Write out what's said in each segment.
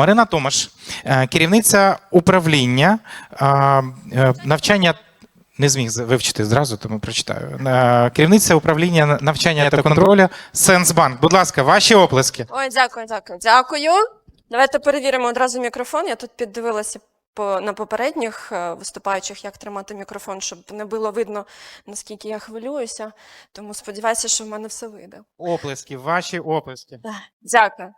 Марина Томаш, е, керівниця управління е, е, навчання. Не зміг вивчити зразу, тому прочитаю. Керівниця управління навчання та контролю Сенсбанк. Будь ласка, ваші оплески. Ой, дякую, дякую, дякую. Давайте перевіримо одразу мікрофон. Я тут піддивилася по, на попередніх виступаючих, як тримати мікрофон, щоб не було видно, наскільки я хвилююся. Тому сподіваюся, що в мене все вийде. Оплески, ваші оплески. Дякую.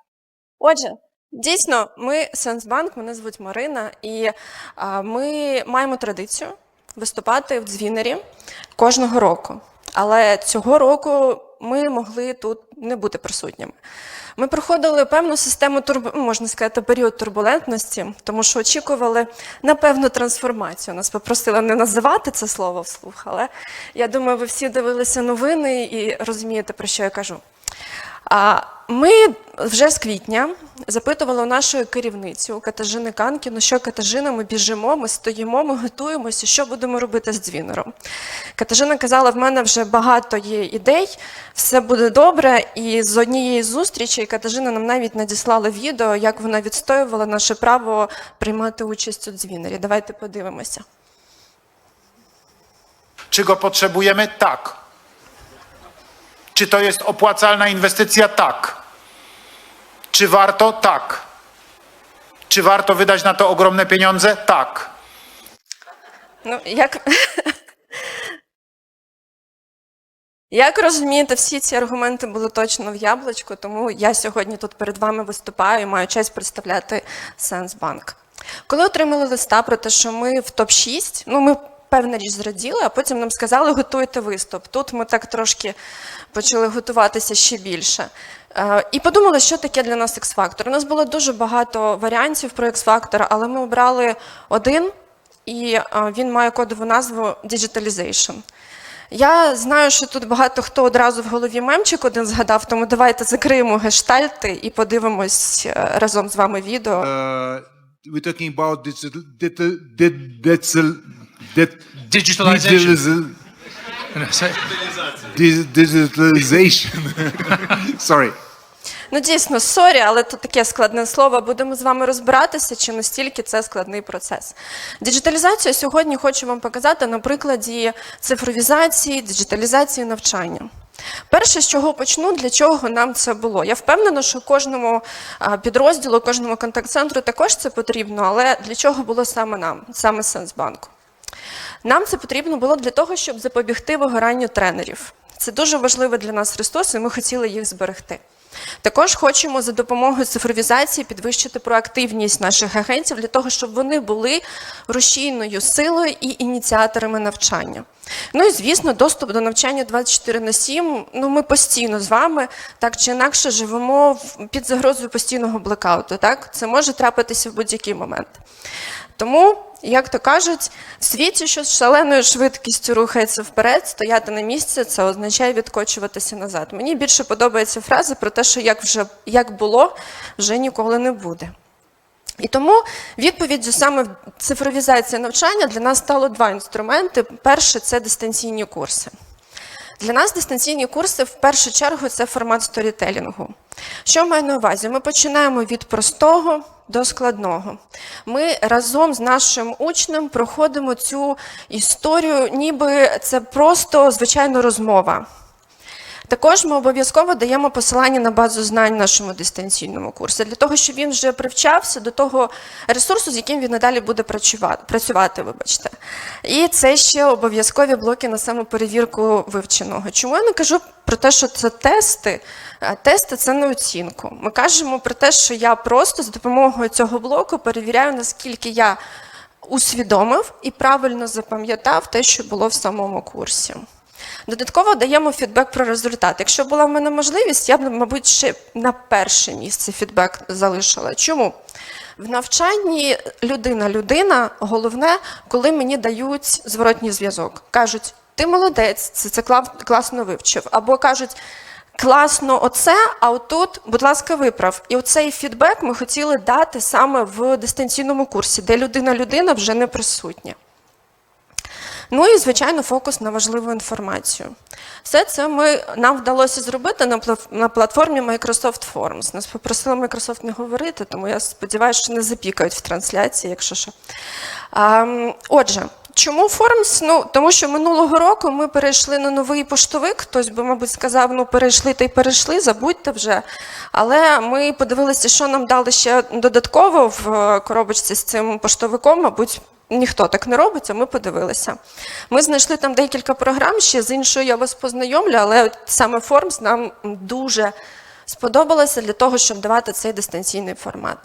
Отже, дійсно, ми Сенсбанк, мене звуть Марина, і а, ми маємо традицію виступати в дзвінері кожного року. Але цього року ми могли тут не бути присутніми. Ми проходили певну систему турбу, ну, можна сказати, період турбулентності, тому що очікували на певну трансформацію. Нас попросили не називати це слово вслух, але я думаю, ви всі дивилися новини і розумієте, про що я кажу. Ми вже з квітня запитували у нашої керівниці, у Катажини Канкіну, що Катажина, ми біжимо, ми стоїмо, ми готуємося, що будемо робити з дзвінером. Катажина казала, в мене вже багато є ідей, все буде добре. І з однієї зустрічі Катажина нам навіть надіслала відео, як вона відстоювала наше право приймати участь у дзвінері. Давайте подивимося. Czy go potrzebujemy? Tak. Czy to jest opłacalna inwestycja? Tak. Czy warto? Tak. Czy warto wydać na to ogromne pieniądze? Tak. Ну, як... Як розумієте, всі ці аргументи були точно в яблучку, тому я сьогодні тут перед вами виступаю і маю честь представляти Сенсбанк. Коли отримали листа про те, що ми в топ-6, ну ми певна річ зраділи, а потім нам сказали, готуйте виступ. Тут ми так трошки почали готуватися ще більше. Е, І подумали, що таке для нас X-Factor. У нас було дуже багато варіантів про X-Factor, але ми обрали один, і е, він має кодову назву Digitalization. Я знаю, що тут багато хто одразу в голові мемчик один згадав, тому давайте закриємо гештальти і подивимось е, разом з вами відео. uh, we're talking about digital, digital, digital, Digitalization. digitalization. Sorry. Ну дійсно, сорі, але тут таке складне слово. Будемо з вами розбиратися, чи настільки це складний процес. Діджиталізацію сьогодні хочу вам показати на прикладі цифровізації, диджиталізації навчання. Перше, з чого почну, для чого нам це було. Я впевнена, що кожному підрозділу, кожному контакт-центру також це потрібно, але для чого було саме нам, саме Сенсбанку? Нам це потрібно було для того, щоб запобігти вигоранню тренерів. Це дуже важливий для нас ресурс, і ми хотіли їх зберегти. Також хочемо за допомогою цифровізації підвищити проактивність наших агентів для того, щоб вони були рушійною силою і ініціаторами навчання. Ну і звісно, доступ до навчання 24 на 7. Ну, ми постійно з вами так чи інакше живемо під загрозою постійного блекауту. Так, це може трапитися в будь-який момент. Тому, як то кажуть, в світі, що з шаленою швидкістю рухається вперед, стояти на місці, це означає відкочуватися назад. Мені більше подобається фраза про те, що як вже як було, вже ніколи не буде. І тому відповіддю саме в цифровізації навчання для нас стало два інструменти. Перше це дистанційні курси. Для нас дистанційні курси в першу чергу це формат сторітелінгу. Що маю на увазі? Ми починаємо від простого до складного. Ми разом з нашим учнем проходимо цю історію, ніби це просто звичайна розмова. Також ми обов'язково даємо посилання на базу знань нашому дистанційному курсі, для того, щоб він вже привчався до того ресурсу, з яким він надалі буде працювати. працювати вибачте. І це ще обов'язкові блоки на самоперевірку вивченого. Чому я не кажу про те, що це тести? Е, Тести це не оцінку. Ми кажемо про те, що я просто з допомогою цього блоку перевіряю, наскільки я усвідомив і правильно запам'ятав те, що було в самому курсі. Додатково даємо фідбек про результат. Якщо була в мене можливість, я б, мабуть, ще на перше місце фідбек залишила. Чому? В навчанні людина-людина головне, коли мені дають зворотній зв'язок. Кажуть, ти молодець, це, це кла- класно вивчив. Або кажуть, класно оце, а отут, будь ласка, виправ. І оцей фідбек ми хотіли дати саме в дистанційному курсі, де людина-людина вже не присутня. Ну і, звичайно, фокус на важливу інформацію. Все це ми, нам вдалося зробити на, на платформі Microsoft Forms. Нас попросили Microsoft не говорити, тому я сподіваюся, що не запікають в трансляції, якщо що. А, отже, чому Forms? Ну, тому що минулого року ми перейшли на новий поштовик. Хтось би, мабуть, сказав, ну перейшли та й перейшли, забудьте вже. Але ми подивилися, що нам дали ще додатково в е, коробочці з цим поштовиком, мабуть. Ніхто так не робить, а ми подивилися. Ми знайшли там декілька програм, ще з іншою я вас познайомлю, але саме Forms нам дуже сподобалося для того, щоб давати цей дистанційний формат.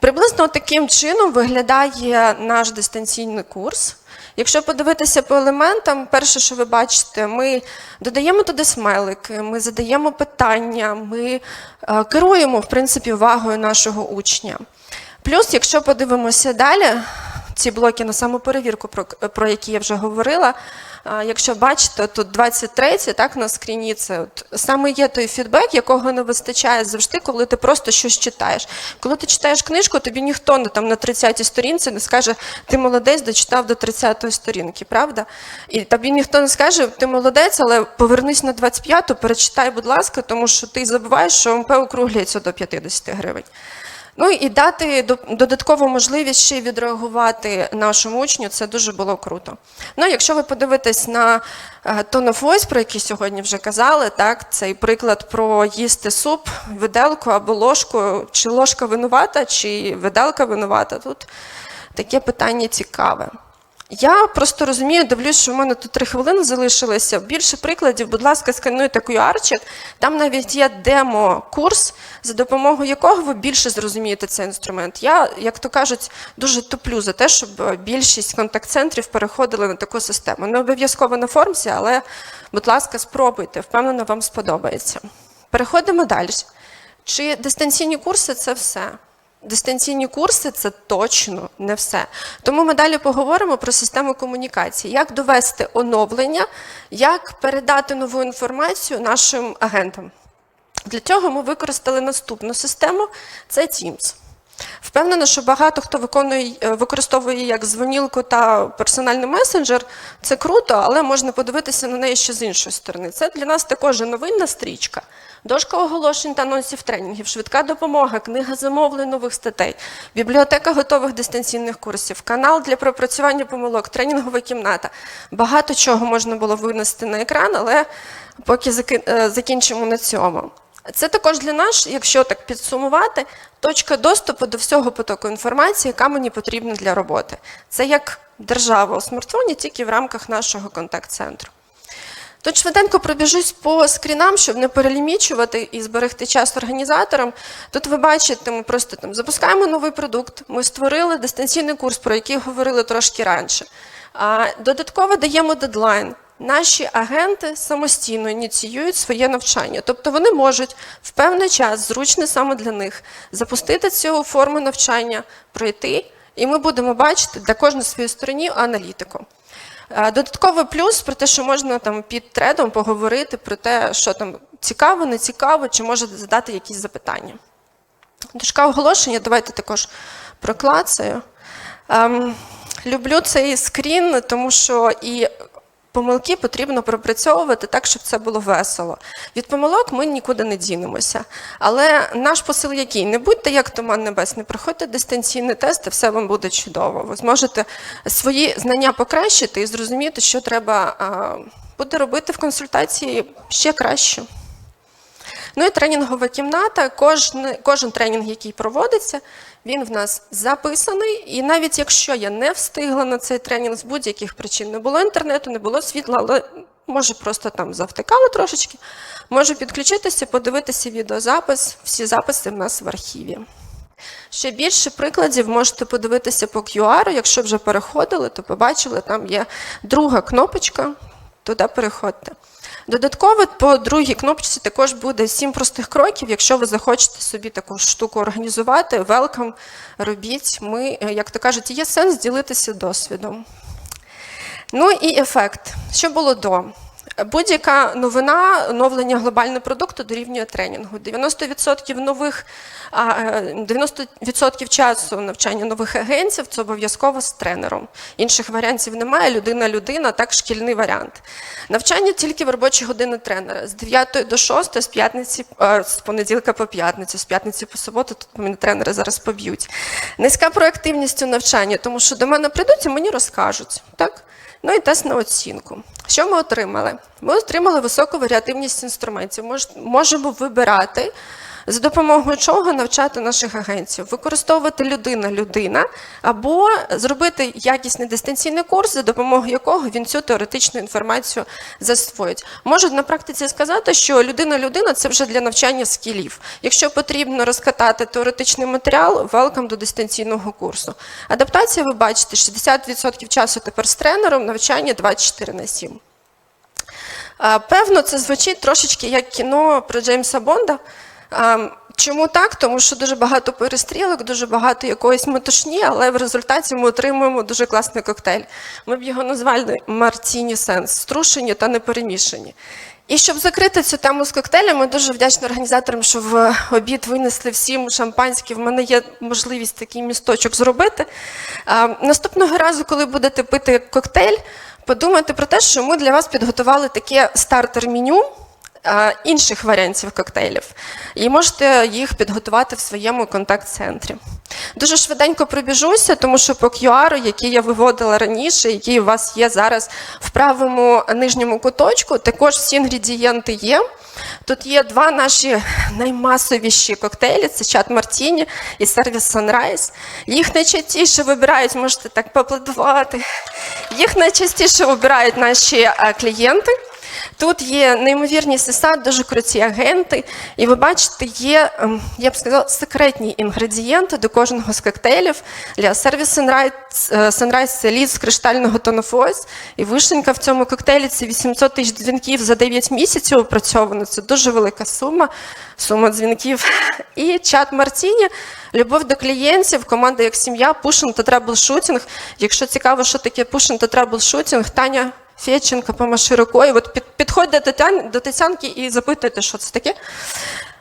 Приблизно таким чином виглядає наш дистанційний курс. Якщо подивитися по елементам, перше, що ви бачите, ми додаємо туди смайлики, ми задаємо питання, ми е, керуємо в принципі увагою нашого учня. Плюс, якщо подивимося далі, ці блоки на самоперевірку, про, про які я вже говорила. Якщо бачите, тут 23 так на скріні це от, саме є той фідбек, якого не вистачає завжди, коли ти просто щось читаєш. Коли ти читаєш книжку, тобі ніхто не там на 30-й сторінці не скаже, ти молодець, дочитав до 30-ї сторінки, правда? І тобі ніхто не скаже, ти молодець, але повернись на 25-ту, перечитай, будь ласка, тому що ти забуваєш, що МП округлюється до 50 гривень. Ну і дати до- додаткову можливість ще відреагувати нашому учню, це дуже було круто. Ну, якщо ви подивитесь на е, Tone of Voice, про який сьогодні вже казали, так, цей приклад про їсти суп, виделку або ложку, чи ложка винувата, чи виделка винувата, тут таке питання цікаве. Я просто розумію, дивлюсь, що в мене тут три хвилини залишилося. Більше прикладів, будь ласка, скануйте QR-чик. Там навіть є демо-курс, за допомогою якого ви більше зрозумієте цей інструмент. Я, як то кажуть, дуже туплю за те, щоб більшість контакт-центрів переходили на таку систему. Не обов'язково на формсі, але, будь ласка, спробуйте. Впевнено, вам сподобається. Переходимо далі. Чи дистанційні курси це все? Дистанційні курси це точно не все. Тому ми далі поговоримо про систему комунікації, як довести оновлення, як передати нову інформацію нашим агентам. Для цього ми використали наступну систему це Teams. Впевнена, що багато хто виконує, е, використовує як дзвонілку та персональний месенджер. Це круто, але можна подивитися на неї ще з іншої сторони. Це для нас також новинна стрічка. Дошка оголошень та анонсів тренінгів, швидка допомога, книга замовлень нових статей, бібліотека готових дистанційних курсів, канал для пропрацювання помилок, тренінгова кімната. Багато чого можна було винести на екран, але поки е, закінчимо на цьому. Це також для нас, якщо так підсумувати, точка доступу до всього потоку інформації, яка мені потрібна для роботи. Це як держава у смартфоні, тільки в рамках нашого контакт-центру. Тут швиденько пробіжусь по скрінам, щоб не перелімічувати і зберегти час організаторам. Тут ви бачите, ми просто там запускаємо новий продукт. Ми створили дистанційний курс, про який говорили трошки раніше. Додатково даємо дедлайн. Наші агенти самостійно ініціюють своє навчання, тобто вони можуть в певний час, зручний саме для них, запустити цю форму навчання, пройти, і ми будемо бачити для кожної своїй стороні аналітику. Е, Додатковий плюс про те, що можна там під тредом поговорити про те, що там цікаво, не цікаво, чи можете задати якісь запитання. Дошка оголошення, давайте також проклацаю. Ем, люблю цей скрін, тому що і помилки потрібно пропрацьовувати так, щоб це було весело. Від помилок ми нікуди не дінемося. Але наш посил який? Не будьте як туман небесний, проходьте дистанційні тести, все вам буде чудово. Ви зможете свої знання покращити і зрозуміти, що треба буде робити в консультації ще краще. Ну і тренінгова кімната. Кожен, кожен тренінг, який проводиться, він в нас записаний. І навіть якщо я не встигла на цей тренінг з будь-яких причин, не було інтернету, не було світла, але може просто там завтикали трошечки, можу підключитися, подивитися відеозапис. Всі записи в нас в архіві. Ще більше прикладів можете подивитися по QR. Якщо вже переходили, то побачили, там є друга кнопочка, туди переходьте. Додатково по другій кнопці також буде сім простих кроків. Якщо ви захочете собі таку штуку організувати, велкам робіть. Ми, е, як то кажуть, є сенс ділитися досвідом. Ну і ефект. Що було до? Будь-яка новина, оновлення глобального продукту дорівнює тренінгу. 90% нових е, 90% часу навчання нових агентів це обов'язково з тренером. Інших варіантів немає. Людина-людина, так шкільний варіант. Навчання тільки в робочі години тренера з 9 до 6, з п'ятниці, е, з понеділка по п'ятницю, з п'ятниці по суботу. Тут мене тренери зараз поб'ють. Низька проактивність у навчанні, тому що до мене прийдуть і мені розкажуть. Так? Ну і тест на оцінку. Що ми отримали? Ми отримали високу варіативність інструментів. Мож- Можемо вибирати, за допомогою чого навчати наших агентів, використовувати людина-людина, або зробити якісний дистанційний курс, за допомогою якого він цю теоретичну інформацію засвоїть. Можу на практиці сказати, що людина-людина це вже для навчання скілів. Якщо потрібно розкатати теоретичний матеріал, велкам до дистанційного курсу. Адаптація, ви бачите, 60% часу тепер з тренером, навчання 24 на 7. Певно, це звучить трошечки як кіно про Джеймса Бонда. Чому так? Тому що дуже багато перестрілок, дуже багато якоїсь метушні, але в результаті ми отримуємо дуже класний коктейль. Ми б його назвали Мартіні Сенс, струшені та неперемішані. І щоб закрити цю тему з коктейлем, ми дуже вдячні організаторам, що в обід винесли всім шампанське. В мене є можливість такий місточок зробити. Наступного разу, коли будете пити коктейль, подумайте про те, що ми для вас підготували таке стартер-меню інших варіантів коктейлів. І можете їх підготувати в своєму контакт-центрі. Дуже швиденько пробіжуся, тому що по QR, який я виводила раніше, який у вас є зараз в правому нижньому куточку, також всі інгредієнти є. Тут є два наші наймасовіші коктейлі: це чат Мартіні і сервіс Sunrise. Їх найчастіше вибирають, можете так поаплодувати. Їх найчастіше вибирають наші клієнти. Тут є неймовірні сеса, дуже круті агенти, і ви бачите, є, ем, я б сказала, секретні інгредієнти до кожного з коктейлів. Для сервіс е, Sunrise це лід з криштального тонофойс, і вишенька в цьому коктейлі це 800 тисяч дзвінків за 9 місяців опрацьовано. Це дуже велика сума, сума дзвінків. І чат Мартіні, любов до клієнтів, команда як сім'я, пушинг та траблшутінг. Якщо цікаво, що таке пушинг та траблшутінг, Таня Фєченко, помаши рукою. От під, підходьте до, Тян, до Тетянки і запитуйте, що це таке.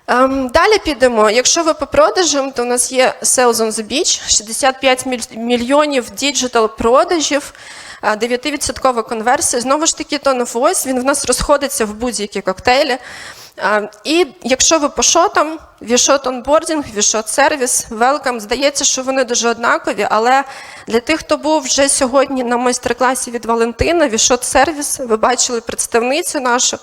Ем, далі підемо. Якщо ви по продажам, то у нас є Sales on the Beach, 65 міль- мільйонів діджитал продажів, 9% конверсія. Знову ж таки, Tone він в нас розходиться в будь-які коктейлі. І якщо ви по шотам, вішот онбордінг, вішот сервіс, велкам, здається, що вони дуже однакові, але для тих, хто був вже сьогодні на майстер-класі від Валентина, вішот сервіс, ви бачили представницю нашу.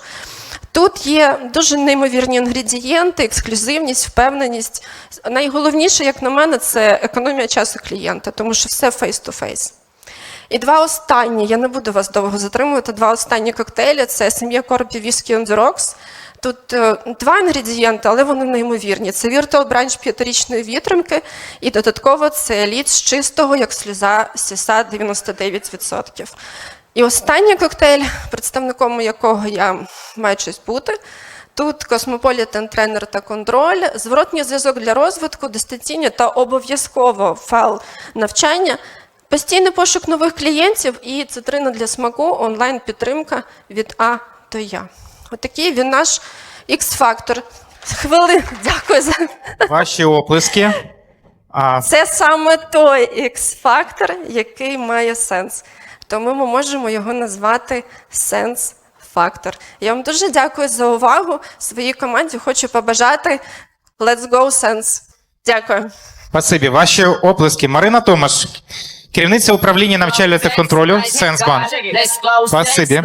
Тут є дуже неймовірні інгредієнти, ексклюзивність, впевненість. Найголовніше, як на мене, це економія часу клієнта, тому що все face-to-face. І два останні, я не буду вас довго затримувати, два останні коктейлі це сім'я Корпі Whisky on the Rocks. Тут е, два інгредієнти, але вони неймовірні. Це Virtual Branch п'ятирічної вітримки, і додатково це лід з чистого, як сльоза сіса 99%. І останній коктейль, представником якого я маю щось бути. Тут космополітен, тренер та контроль, зворотній зв'язок для розвитку, дистанційні та обов'язково файл навчання, постійний пошук нових клієнтів і цитрина для смаку, онлайн-підтримка від А до Я. Отакий він наш X-фактор. Хвилин, дякую за Ваші оплески. А, це саме той X-фактор, який має сенс. Тому ми можемо його назвати сенс фактор. Я вам дуже дякую за увагу. Своїй команді хочу побажати Let's go Sense. Дякую. Спасибі. Ваші оплески. Марина Томаш, керівниця управління навчання та контролю Сенсбанк. Спасибі.